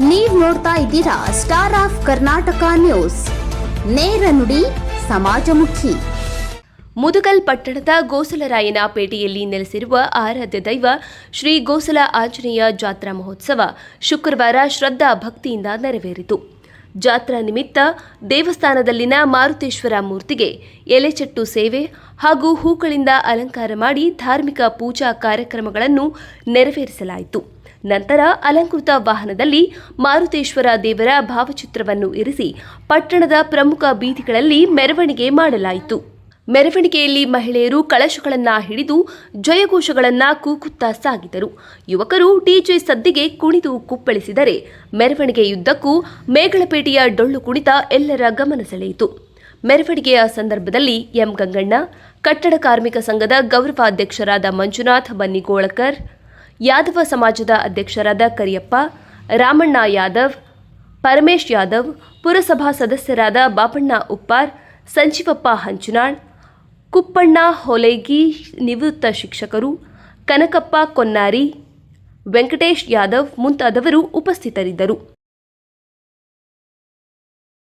ನೀವು ನೋಡ್ತಾ ಇದ್ದೀರಾ ಸ್ಟಾರ್ ಆಫ್ ಕರ್ನಾಟಕ ನ್ಯೂಸ್ ನೇರ ನುಡಿ, ಸಮಾಜಮುಖಿ. ಮುದುಗಲ್ ಪಟ್ಟಣದ ಗೋಸಲರಾಯನ ಪೇಟೆಯಲ್ಲಿ ನೆಲೆಸಿರುವ ಆರಾಧ್ಯ ದೈವ ಶ್ರೀ ಗೋಸಲ ಆಂಜನೇಯ ಜಾತ್ರಾ ಮಹೋತ್ಸವ ಶುಕ್ರವಾರ ಶ್ರದ್ಧಾ ಭಕ್ತಿಯಿಂದ ನೆರವೇರಿತು. ಜಾತ್ರಾ ನಿಮಿತ್ತ ದೇವಸ್ಥಾನದಲ್ಲಿನ ಮಾರುತೇಶ್ವರ ಮೂರ್ತಿಗೆ ಎಲೆಚಟ್ಟು ಸೇವೆ ಹಾಗೂ ಹೂಗಳಿಂದ ಅಲಂಕಾರ ಮಾಡಿ ಧಾರ್ಮಿಕ ಪೂಜಾ ಕಾರ್ಯಕ್ರಮಗಳನ್ನು ನೆರವೇರಿಸಲಾಯಿತು. ನಂತರ ಅಲಂಕೃತ ವಾಹನದಲ್ಲಿ ಮಾರುತೇಶ್ವರ ದೇವರ ಭಾವಚಿತ್ರವನ್ನು ಇರಿಸಿ ಪಟ್ಟಣದ ಪ್ರಮುಖ ಬೀದಿಗಳಲ್ಲಿ ಮೆರವಣಿಗೆ ಮಾಡಲಾಯಿತು. ಮೆರವಣಿಗೆಯಲ್ಲಿ ಮಹಿಳೆಯರು ಕಳಶಗಳನ್ನ ಹಿಡಿದು ಜಯಘೋಷಗಳನ್ನ ಕೂಗುತ್ತಾ ಸಾಗಿದರು. ಯುವಕರು ಡಿಜೆ ಸದ್ದಿಗೆ ಕುಣಿದು ಕುಪ್ಪಳಿಸಿದರೆ ಮೆರವಣಿಗೆಯುದ್ದಕ್ಕೂ ಮೇಗಳಪೇಟೆಯ ಡೊಳ್ಳು ಕುಣಿತ ಎಲ್ಲರ ಗಮನ ಸೆಳೆಯಿತು. ಮೆರವಣಿಗೆಯ ಸಂದರ್ಭದಲ್ಲಿ ಎಂ ಗಂಗಣ್ಣ, ಕಟ್ಟಡ ಕಾರ್ಮಿಕ ಸಂಘದ ಗೌರವಾಧ್ಯಕ್ಷರಾದ ಮಂಜುನಾಥ್ ಬನ್ನಿಗೋಳಕರ್ ಯಾದವ ಸಮಾಜದ ಅಧ್ಯಕ್ಷರಾದ ಕರಿಯಪ್ಪ, ರಾಮಣ್ಣ ಯಾದವ್, ಪರಮೇಶ್ ಯಾದವ್, ಪುರಸಭಾ ಸದಸ್ಯರಾದ ಬಾಪಣ್ಣ ಉಪ್ಪಾರ್ ಸಂಜೀವಪ್ಪ ಹಂಚುನಾಳ್, ಕುಪ್ಪಣ್ಣ ಹೊಲೈಗಿ ನಿವೃತ್ತ ಶಿಕ್ಷಕರು, ಕನಕಪ್ಪ ಕೊನ್ನಾರಿ, ವೆಂಕಟೇಶ್ ಯಾದವ್ ಮುಂತಾದವರು ಉಪಸ್ಥಿತರಿದ್ದರು.